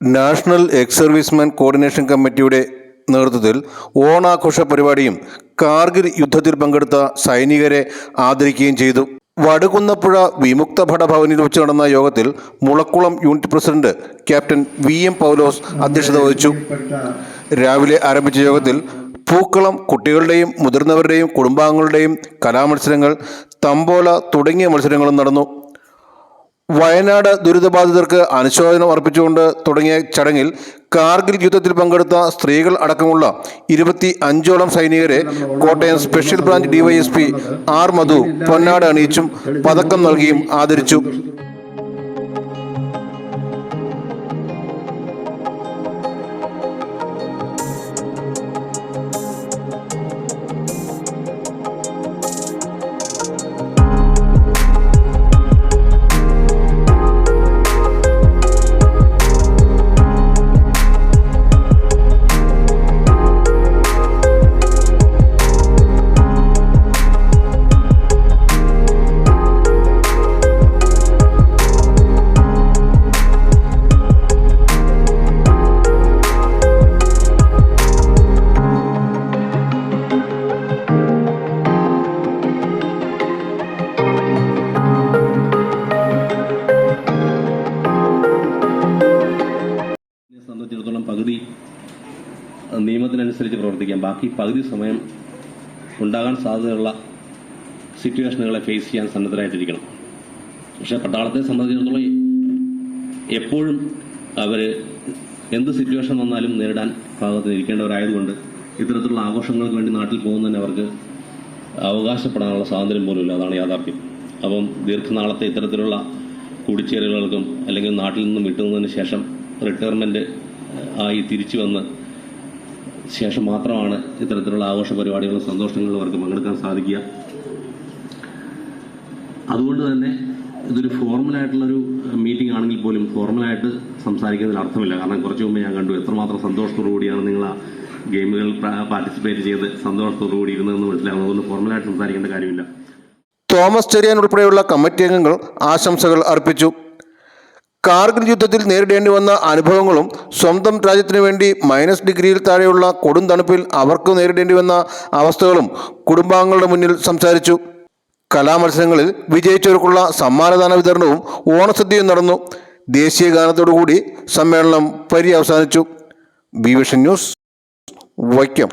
National ex serviceman coordination കമ്മിറ്റിയുടെ നേതൃത്വത്തിൽ ഓണാഘോഷ പരിപാടിയും കാർഗിൽ യുദ്ധത്തിൽ പങ്കെടുത്ത സൈനികരെ ആദരിക്കുകയും ചെയ്തു. വടുകുന്നപ്പുഴ വിമുക്ത ഭടഭവനിൽ വെച്ച് നടന്ന യോഗത്തിൽ Mulakkulam unit president captain V M Paulose അധ്യക്ഷത വഹിച്ചു. രാവിലെ ആരംഭിച്ച യോഗത്തിൽ പൂക്കളം കുട്ടികളുടെയും മുതിർന്നവരുടെയും കുടുംബാംഗങ്ങളുടെയും കലാമത്സരങ്ങൾ തമ്പോല തുടങ്ങിയ മത്സരങ്ങളും നടന്നു. വയനാട് ദുരിതബാധിതർക്ക് അനുശോചനം അർപ്പിച്ചുകൊണ്ട് തുടങ്ങിയ ചടങ്ങിൽ കാർഗിൽ യുദ്ധത്തിൽ പങ്കെടുത്ത സ്ത്രീകൾ അടക്കമുള്ള ഇരുപത്തി അഞ്ചോളം സൈനികരെ Kottayam special branch DYSP R Madhu പൊന്നാട് അണിയിച്ചും പതക്കം നൽകിയും ആദരിച്ചു. നിയമത്തിനനുസരിച്ച് പ്രവർത്തിക്കാം. ബാക്കി പകുതി സമയം ഉണ്ടാകാൻ സാധ്യതയുള്ള സിറ്റുവേഷനുകളെ ഫേസ് ചെയ്യാൻ സന്നദ്ധരായിട്ടിരിക്കണം. പക്ഷേ പട്ടാളത്തെ സംബന്ധിച്ചിടത്തോളം എപ്പോഴും അവർ എന്ത് സിറ്റുവേഷൻ വന്നാലും നേരിടാൻ ഭാഗത്ത് ഇരിക്കേണ്ടവരായതുകൊണ്ട് ഇത്തരത്തിലുള്ള ആഘോഷങ്ങൾക്ക് വേണ്ടി നാട്ടിൽ പോകുന്നതിന് അവർക്ക് അവകാശപ്പെടാനുള്ള സ്വാതന്ത്ര്യം പോലുമില്ല അതാണ് യാഥാർത്ഥ്യം. അപ്പം ദീർഘനാളത്തെ ഇത്തരത്തിലുള്ള കൂടിച്ചേരലുകൾക്കും അല്ലെങ്കിൽ നാട്ടിൽ നിന്നും വിട്ടുനിന്നതിന് ശേഷം റിട്ടയർമെന്റ് ആയി തിരിച്ചു വന്ന് ശേഷം മാത്രമാണ് ഇത്തരത്തിലുള്ള ആഘോഷ പരിപാടികളും സന്തോഷങ്ങളും അവർക്ക് പങ്കെടുക്കാൻ സാധിക്കുക. അതുകൊണ്ട് തന്നെ ഇതൊരു ഫോർമലായിട്ടുള്ളൊരു മീറ്റിംഗ് ആണെങ്കിൽ പോലും ഫോർമലായിട്ട് സംസാരിക്കുന്നതിൽ അർത്ഥമില്ല. കാരണം കുറച്ച് മുമ്പ് ഞാൻ കണ്ടു എത്രമാത്രം സന്തോഷത്തോടു കൂടിയാണ് നിങ്ങൾ ആ ഗെയിമുകളിൽ പാർട്ടിസിപ്പേറ്റ് ചെയ്ത് സന്തോഷത്തോടു കൂടി ഇരുന്നതെന്ന് മനസ്സിലാകുന്നത്. അതുകൊണ്ട് ഫോർമലായിട്ട് സംസാരിക്കേണ്ട കാര്യമില്ല. തോമസ് ചെറിയാൻ ഉൾപ്പെടെയുള്ള കമ്മിറ്റി അംഗങ്ങൾ ആശംസകൾ അർപ്പിച്ചു. കാർഗിൽ യുദ്ധത്തിൽ നേരിടേണ്ടി വന്ന അനുഭവങ്ങളും സ്വന്തം രാജ്യത്തിനു വേണ്ടി മൈനസ് ഡിഗ്രിയിൽ താഴെയുള്ള കൊടും തണുപ്പിൽ അവർക്ക് നേരിടേണ്ടി വന്ന അവസ്ഥകളും കുടുംബാംഗങ്ങളുടെ മുന്നിൽ സംസാരിച്ചു. കലാമത്സരങ്ങളിൽ വിജയിച്ചവർക്കുള്ള സമ്മാനദാന വിതരണവും ഓണസദ്യയും നടന്നു. ദേശീയ ഗാനത്തോടുകൂടി സമ്മേളനം പര്യവസാനിച്ചു. B vision news Vaikom.